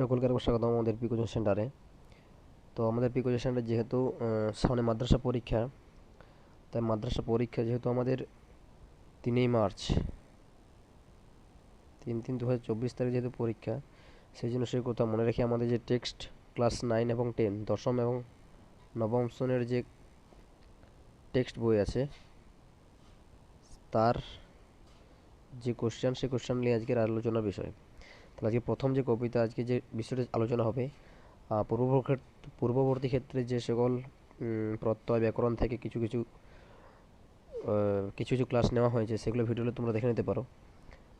সকলকে আরেকবার স্বাগত আমাদের পিকোজন সেন্টারে তো আমাদের পিকোজন সেন্টার যেহেতু সামনে মাদ্রাসা পরীক্ষা, তাই মাদ্রাসা পরীক্ষা যেহেতু আমাদের তিনই মার্চ, তিন তিন দু হাজার চব্বিশ তারিখ যেহেতু পরীক্ষা, সেই জন্য সেই কথা মনে রেখে আমাদের যে টেক্সট ক্লাস নাইন এবং টেন দশম এবং নবম শ্রেণির যে টেক্সট বই আছে, তার যে কোশ্চেন সেই কোশ্চেন নিয়ে আজকের আলোচনার বিষয়। তাহলে আজকে প্রথম যে কবিতা আজকে যে বিষয়টা আলোচনা হবে আহ, পূর্ব পূর্ববর্তী ক্ষেত্রে যে সকল প্রত্যয় ব্যাকরণ থেকে কিছু কিছু কিছু কিছু ক্লাস নেওয়া হয়েছে সেগুলো ভিডিওতে তোমরা দেখে নিতে পারো।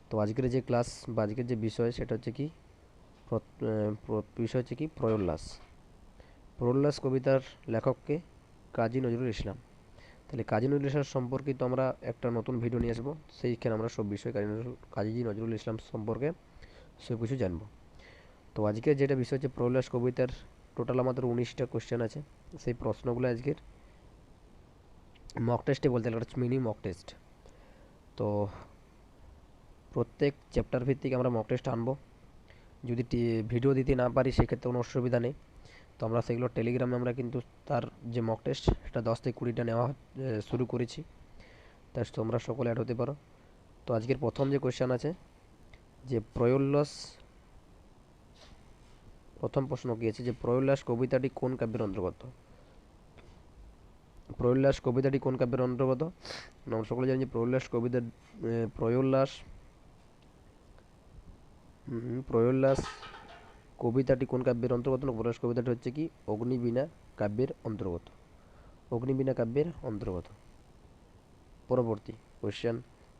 তো আজকের যে ক্লাস বা আজকের যে বিষয় সেটা হচ্ছে কি বিষয় হচ্ছে কি প্রয়োল্লাস প্রয়োল্লাস কবিতার লেখককে কাজী নজরুল ইসলাম। তাহলে কাজী নজরুল ইসলাম সম্পর্কিত আমরা একটা নতুন ভিডিও নিয়ে আসব সেইখানে আমরা সব বিষয় কাজী নজরুল কাজী নজরুল ইসলাম সম্পর্কে সব কিছু জানব। তো আজকে যেটা বিষয় হচ্ছে প্রহ্লাস কবিতার টোটাল আমাদের উনিশটা কোশ্চেন আছে। সেই প্রশ্নগুলো আজকের মক টেস্টে বলতে গেলে মিনি মক টেস্ট তো প্রত্যেক চ্যাপ্টার ভিত্তিক আমরা মক টেস্ট আনব। যদি ভিডিও দিতে না পারি সেক্ষেত্রে কোনো অসুবিধা নেই। তো আমরা সেগুলো টেলিগ্রামে আমরা কিন্তু তার যে মক টেস্ট সেটা দশ থেকে কুড়িটা নেওয়া শুরু করেছি। তাই তোমরা সকলে অ্যাড হতে পারো। তো আজকের প্রথম যে কোশ্চেন আছে যে প্রয়োল্লাস, প্রথম প্রশ্ন আছে? যে প্রয়োল্লাস কবিতাটি কোন কাব্যের অন্তর্গত? প্রয়োল্লাস কবিতাটি কোন কাব্যের অন্তর্গত? সকলে জানি যে প্রয়োল্লাস কবিতা প্রয়োল্লাস প্রয়োল্লাস কবিতাটি কোন কাব্যের অন্তর্গত? না, প্রয়োল্লাস কবিতাটি হচ্ছে কি? অগ্নিবীণা কাব্যের অন্তর্গত। অগ্নিবীণা কাব্যের অন্তর্গত। পরবর্তী কোয়েশ্চেন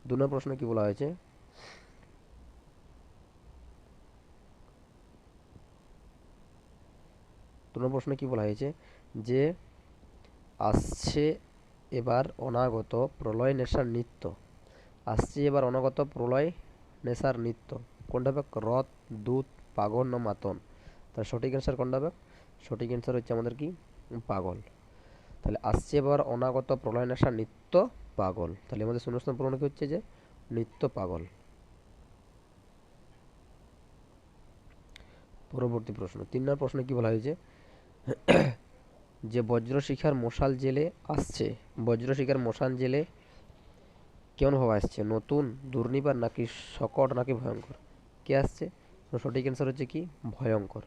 দু নম্বর প্রশ্ন কি বলা হয়েছে? দু নম্বর প্রশ্নে কি বলা হয়েছে? যে আসছে এবার অনাগত প্রলয় নেশার নৃত্য। আসছে এবার অনাগত প্রলয় নেশার নৃত্য। কোনটা হবে? রথ দূত পাগল না মাতন? তার সঠিক অ্যান্সার কোনটা হবে? সঠিক অ্যান্সার হচ্ছে আমাদের কি? পাগল। তাহলে আসছে এবার অনাগত প্রলয় নেশার নৃত্য, পাগল। তাহলে আমাদের শূন্যস্থান পূরণ কি হচ্ছে যে? নৃত্য পাগল। পরবর্তী প্রশ্ন। তিন নম্বর প্রশ্নে কি বলা হয়েছে? যে বজ্রশিখার মশাল জেলে আসছে, বজ্রশিখার মশাল জেলে কেমন ভাবে আসছে? নতুন, দুর্নিবার নাকি সকট নাকি ভয়ঙ্কর? কে আসছে? সঠিক অ্যান্সার হচ্ছে কি? ভয়ঙ্কর।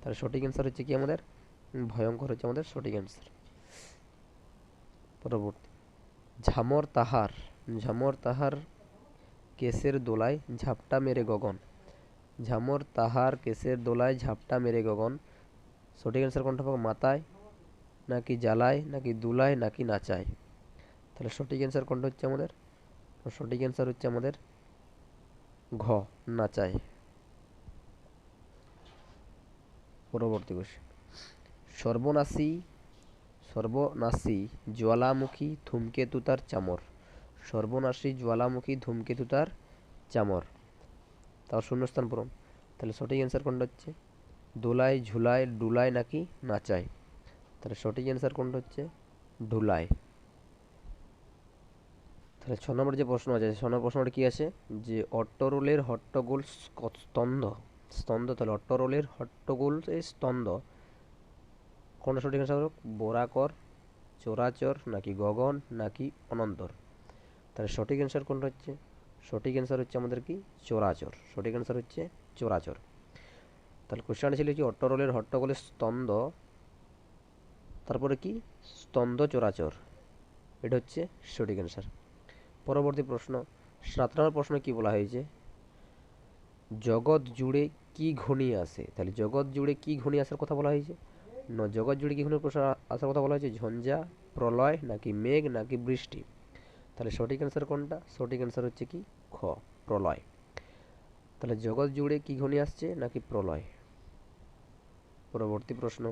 তাহলে সঠিক অ্যান্সার হচ্ছে কি আমাদের? ভয়ঙ্কর হচ্ছে আমাদের সঠিক অ্যান্সার পরবর্তী। ঝামর তাহার ঝামর তাহার কেসের দোলায় ঝাপটা মেরে গগন। ঝামর তাহার কেসের দোলায় ঝাপটা মেরে গগন। সঠিক অ্যান্সার কোনটা পাবো? মাথায়, নাকি জ্বালায়, নাকি দুলায়, নাকি নাচায়? তাহলে সঠিক অ্যান্সার কোনটা হচ্ছে আমাদের? সঠিক অ্যান্সার হচ্ছে আমাদের ঘ, নাচায়। পরবর্তী কোশ্চেন সর্বনাশী সর্বনাশী জ্বালামুখী ধূমকেতু তার চামর। সর্বনাশী জ্বালামুখী ধূমকেতু তার চামর। তার শূন্যস্থান পূরণ। তাহলে সঠিক অ্যান্সার কোনটা হচ্ছে? দোলায় ঝুলায় ডুলায় নাকি নাচায় তাহলে সঠিক অ্যান্সার কোনটা হচ্ছে? ডুলায় তাহলে ছ নম্বর যে প্রশ্ন আছে, ছ নম্বর প্রশ্নটা কী আছে? যে অট্টরোলের হট্টগোল স্তন্ধ স্তন্দ? তাহলে অট্টরোলের হট্টগোল এই স্তন্দ। কোনটা সঠিক অ্যান্সার বোরাকর, চোরাচর নাকি গগন নাকি অনন্তর? তাহলে সঠিক অ্যান্সার কোনটা হচ্ছে? সঠিক অ্যান্সার হচ্ছে আমাদের কি? চোরাচর। সঠিক অ্যান্সার হচ্ছে চোরাচর। তাহলে কোশ্চেনটা ছিল কি? অট্টরোলের হট্টগোলের স্তন্দ, তারপরে কি? স্তন্দ চোরাচর। এটা হচ্ছে সঠিক অ্যান্সার পরবর্তী প্রশ্ন সাত প্রশ্ন কি বলা হয়েছে? জগৎ জুড়ে কি ঘনিয়ে আসে? তাহলে জগৎ জুড়ে কি ঘনিয়ে আসার কথা বলা হয়েছে? ন, জগৎ জুড়ে কি প্রশ্ন আসার কথা বলা হয়েছে? ঝঞ্ঝা, প্রলয়, নাকি মেঘ, নাকি বৃষ্টি? তাহলে সঠিক অ্যান্সার কোনটা? সঠিক অ্যান্সার হচ্ছে কি? খ, প্রলয়। তাহলে জগৎ জুড়ে কি ঘনিয়ে আসছে? নাকি প্রলয়? পরবর্তী প্রশ্ন।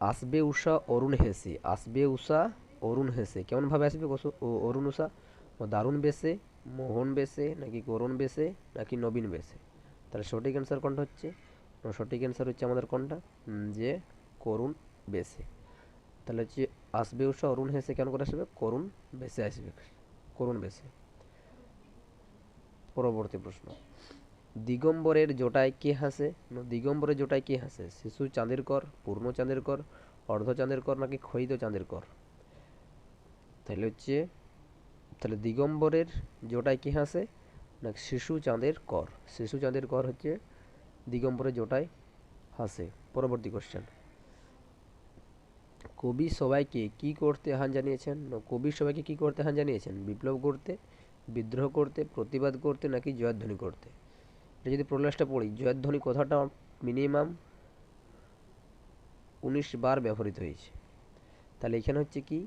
আসবে উষা অরুণ হেসে। আসবে উষা অরুণ হেসে। কেমন ভাবে আসবে অরুণ উষা দারুণ বেসে, মোহন বেসে, নাকি করুণ বেসে, নাকি নবীন বেসে? তাহলে সঠিক অ্যান্সার কোনটা হচ্ছে? সঠিক অ্যান্সার হচ্ছে আমাদের কোনটা? যে করুণ বেসে। তাহলে হচ্ছে আসবে উষা অরুণ হেসে কেমন করে আসবে? করুণ বেসে আসবে। করুণ বেসে। পরবর্তী প্রশ্ন। দিগম্বরের জোটায় কে হাসে? দিগম্বরের জোটায় কে হাসে? শিশু চাঁদের কর, পূর্ণ চাঁদের কর, অর্ধ চাঁদের কর, নাকি ক্ষয়িত চাঁদের কর? তাহলে হচ্ছে, তাহলে দিগম্বরের জোটায় কে হাসে? না, শিশু চাঁদের কর। শিশু চাঁদের কর হচ্ছে, দিগম্বরের জোটায় হাসে। পরবর্তী কোশ্চেন কবি সবাইকে কি করতে আহ্বান জানিয়েছেন? না, কবি সবাইকে কি করতে আহ্বান জানিয়েছেন? বিপ্লব করতে, বিদ্রোহ করতে, প্রতিবাদ করতে, নাকি জয়ধ্বনি করতে? এটা যদি প্রলাসটা পড়ি জয়ধ্বনি কথাটা মিনিমাম উনিশ বার ব্যবহৃত হয়েছে। তাহলে এখানে হচ্ছে কি,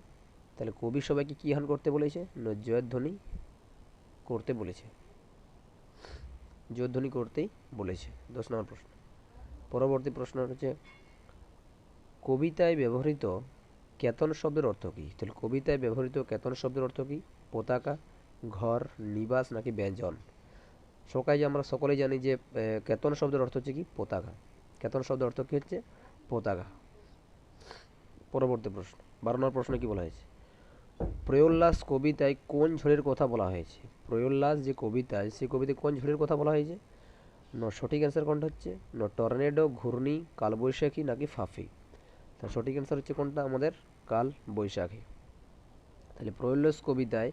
তাহলে কবি সবাইকে কী আহ্বান করতে বলেছে? না জয়ধ্বনি করতে বলেছে। জয়ধ্বনি করতেই বলেছে। দশ নম্বর প্রশ্ন। পরবর্তী প্রশ্ন হচ্ছে, কবিতায় ব্যবহৃত কেতন শব্দের অর্থ কী? তাহলে কবিতায় ব্যবহৃত কেতন শব্দের অর্থ কী? পতাকা, ঘর, নিবাস নাকি ব্যঞ্জন? সকাই যে আমরা সকলেই জানি যে কেতন শব্দের অর্থ হচ্ছে কি? পতাকা। কেতন শব্দের অর্থ কী হচ্ছে? পতাকা। পরবর্তী প্রশ্ন। বারো নম্বর প্রশ্নে কি বলা হয়েছে? প্রয়োল্লাস কবিতায় কোন ঝড়ের কথা বলা হয়েছে? প্রয়োল্লাস যে কবিতায় সেই কবিতায় কোন ঝড়ের কথা বলা হয়েছে? ন, সঠিক অ্যান্সার কোনটা হচ্ছে? ন, টর্নেডো, ঘূর্ণি, কালবৈশাখী নাকি ফাফি? তার সঠিক অ্যান্সার হচ্ছে কোনটা? আমাদের কাল বৈশাখী তাহলে প্রয়োল্লাস কবিতায়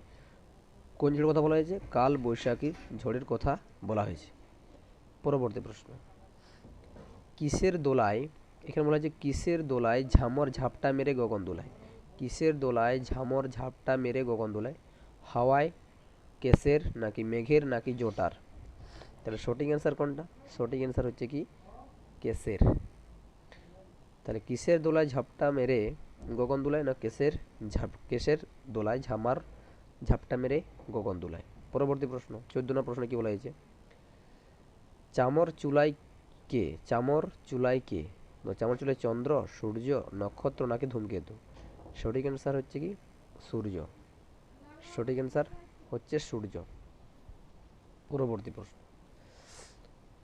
কোন ঝড়ের কথা বলা হয়েছে? কাল বৈশাখী ঝড়ের কথা বলা হয়েছে। পরবর্তী প্রশ্ন। কিসের দোলায়, এখানে বলা হয়েছে কিসের দোলায় ঝামর ঝাপটা মেরে গগন দোলায়? কিসের দোলায় ঝামর ঝাপটা মেরে গগন দোলায়? হাওয়ায়, কেসের নাকি মেঘের নাকি জোটার? তাহলে সঠিক অ্যান্সার কোনটা? সঠিক অ্যান্সার হচ্ছে কি? কেসের। তাহলে কিসের দোলায় ঝাপটা মেরে গগন দোলায় না কেসের ঝাপ কেসের দোলায় ঝামার ঝাপটা মেরে গগন দোলায় পরবর্তী প্রশ্ন, চোদ্দ নম্বর প্রশ্ন কি বলা হয়েছে? চামর চুলাই কে? চামর চুলাই কে? চামর চুলাই চন্দ্র, সূর্য, নক্ষত্র নাকি ধূমকেতু? সঠিক অ্যান্সার হচ্ছে কি? সূর্য। সঠিক অ্যান্সার হচ্ছে সূর্য। পরবর্তী প্রশ্ন।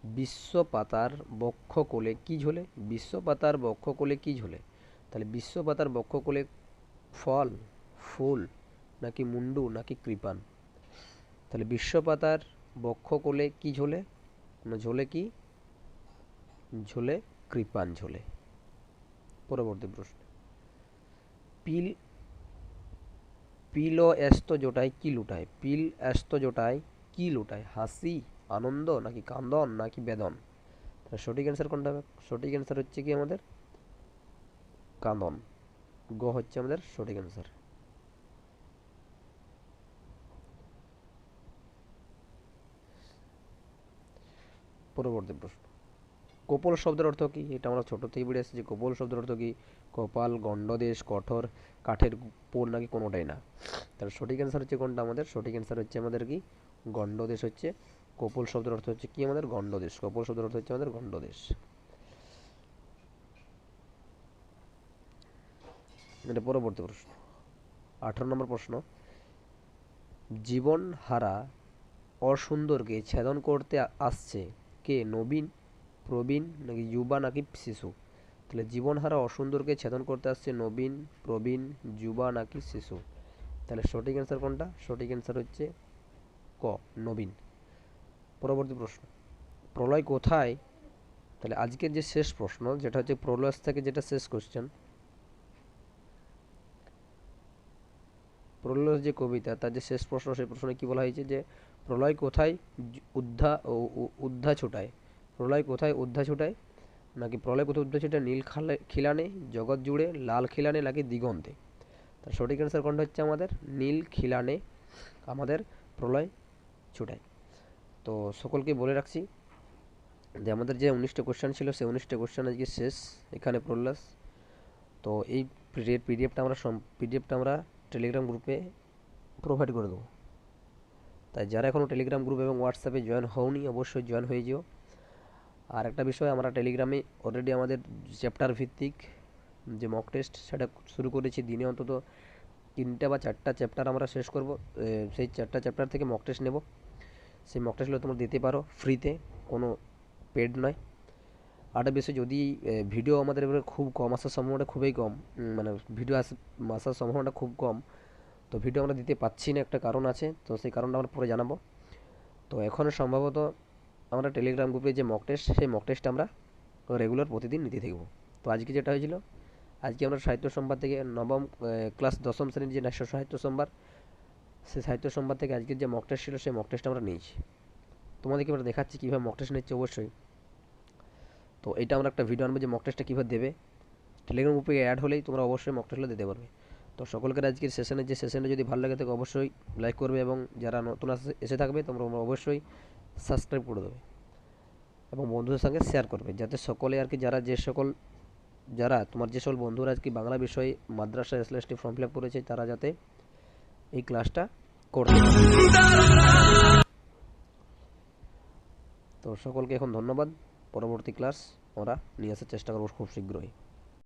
বিশ্ব পাতার বক্ষ কোলে কি ঝোলে? বিশ্ব পাতার বক্ষ কোলে কি ঝোলে? তাহলে বিশ্ব পাতার বক্ষ কোলে ফল, ফুল নাকি মুন্ডু, নাকি কৃপান? তাহলে বিশ্বপাতার বক্ষ কোলে কি ঝোলে? না ঝোলে কি? ঝোলে কৃপান ঝোলে। পরবর্তী প্রশ্ন। পিল পিল ও এস্ত জোটায় কি লুটায়? পিল এস্ত জোটায় কি লুটায়? হাসি, আনন্দ, নাকি কান্দন, নাকি বেদন? তাহলে সঠিক অ্যান্সার কোনটা হবে? সঠিক অ্যান্সার হচ্ছে কি আমাদের? কান্দন। গ হচ্ছে আমাদের সঠিক অ্যান্সার পরবর্তী প্রশ্ন। কোপল শব্দের অর্থ কি? এটা আমরা ছোট থেকে পড়ে আসছি যে কোপল শব্দের অর্থ কি? কপাল, গণ্ডদেশ, কঠোর, কাঠের পোল নাকি কোনোটাই না। তাহলে সঠিক অ্যান্সার হচ্ছে কোনটা আমাদের? সঠিক অ্যান্সার হচ্ছে আমাদের কি? গণ্ডদেশ হচ্ছে। কোপল শব্দের অর্থ হচ্ছে কি আমাদের? গণ্ডদেশ। কোপল শব্দের অর্থ হচ্ছে আমাদের গণ্ডদেশ। এটা পরবর্তী প্রশ্ন। আঠারো নম্বর প্রশ্ন। জীবন হারা অসুন্দরকে ছেদন করতে আসছে কে? নবীন, প্রবীণ নাকি যুবা নাকি শিশু? তাহলে জীবনহারা অসুন্দরকে ছেদন করতে আসছে নবীন, প্রবীণ, যুবা নাকি শিশু? তাহলে সঠিক অ্যান্সার কোনটা? সঠিক অ্যান্সার হচ্ছে ক, নবীন। পরবর্তী প্রশ্ন। প্রলয় কোথায়? তাহলে আজকের যে শেষ প্রশ্ন, যেটা হচ্ছে প্রলয় থেকে যেটা শেষ কোশ্চেন প্রলয় যে কবিতা, তার যে শেষ প্রশ্ন, সেই প্রশ্নে কি বলা হয়েছে যে প্রলয় কোথায়? উদ্ধা উদ্ধা ছোটায়। প্রলয় কোথায়? উদ্ধা ছোটায়। নাকি প্রলয় কোথায়? উদ্ধা ছোটায়। নীল খালে, খিলানে, জগৎ জুড়ে, লাল খিলানে নাকি দিগন্তে? তার সঠিক অ্যান্সার কোনটা হচ্ছে আমাদের? নীল খিলানে আমাদের প্রলয় ছুটায়। তো সকলকে বলে রাখছি যে আমাদের যে উনিশটা কোশ্চেন ছিল, সেই উনিশটা কোশ্চেন আজকে শেষ। এখানে প্রল্লাস তো এই পিডিএফটা আমরা পিডিএফটা আমরা টেলিগ্রাম গ্রুপে প্রোভাইড করে দেবো। তাই যারা এখনও টেলিগ্রাম গ্রুপ এবং হোয়াটসঅ্যাপে জয়েন হওনি, অবশ্যই জয়েন হয়ে যেও। আর একটা বিষয়, আমরা টেলিগ্রামে অলরেডি আমাদের চ্যাপ্টার ভিত্তিক যে মক টেস্ট সেটা শুরু করেছি। দিনে অন্তত তিনটা বা চারটা চ্যাপ্টার আমরা শেষ করব। সেই চারটা চ্যাপ্টার থেকে মক টেস্ট নেব। সেই মক টেস্টগুলো তোমরা দিতে পারো ফ্রিতে কোনো পেড নয়। আরেকটা বিষয়, যদি ভিডিও আমাদের এবারে খুব কম আসার সম্ভাবনাটা খুবই কম মানে ভিডিও আস, আসার সম্ভাবনাটা খুব কম তো ভিডিও আমরা দিতে পাচ্ছি না, একটা কারণ আছে, তো সেই কারণটা আমরা পরে জানাব। তো এখন সম্ভবত আমরা টেলিগ্রাম গ্রুপে যে মক টেস্ট সেই মক টেস্ট আমরা রেগুলার প্রতিদিন নিতে থাকব। তো আজকে যেটা হয়েছিল, আজকে আমরা সাহিত্য সম্বাদ থেকে নবম ক্লাস দশম শ্রেণির যে ন্যাশনাল সাহিত্য সম্বাদ সেই সাহিত্য সম্বাদ থেকে আজকের যে মক টেস্ট ছিল, সেই মক টেস্ট আমরা নিয়েছি। তোমাদেরকে এবার দেখাচ্ছি কীভাবে মক টেস্ট নিচ্ছে অবশ্যই। তো এটা আমরা একটা ভিডিও আনব যে মক টেস্টটা কীভাবে দেবে। টেলিগ্রাম গ্রুপে অ্যাড হলেই তোমরা অবশ্যই মক টেস্টটা দিতে পারবে। তো সকলকে আজকের সেশনের যে সেশনটা যদি ভালো লাগে থাকে অবশ্যই লাইক করবে এবং যারা নতুন এসে থাকবে, তোমরা অবশ্যই সাবস্ক্রাইব করে দেবে এবং বন্ধুদের সঙ্গে শেয়ার করবে যাতে সকলে আর কি যারা যে সকল, যারা তোমার যে সকল বন্ধুরা আর কি বাংলা বিষয়ে মাদ্রাসা এসএলএসটি ফর্ম ফিল আপ করেছে, তারা যাতে এই ক্লাসটা করতে তো সকলকে এখন ধন্যবাদ। পরবর্তী ক্লাস আমরা নিয়ে আসার চেষ্টা করব খুব শীঘ্রই।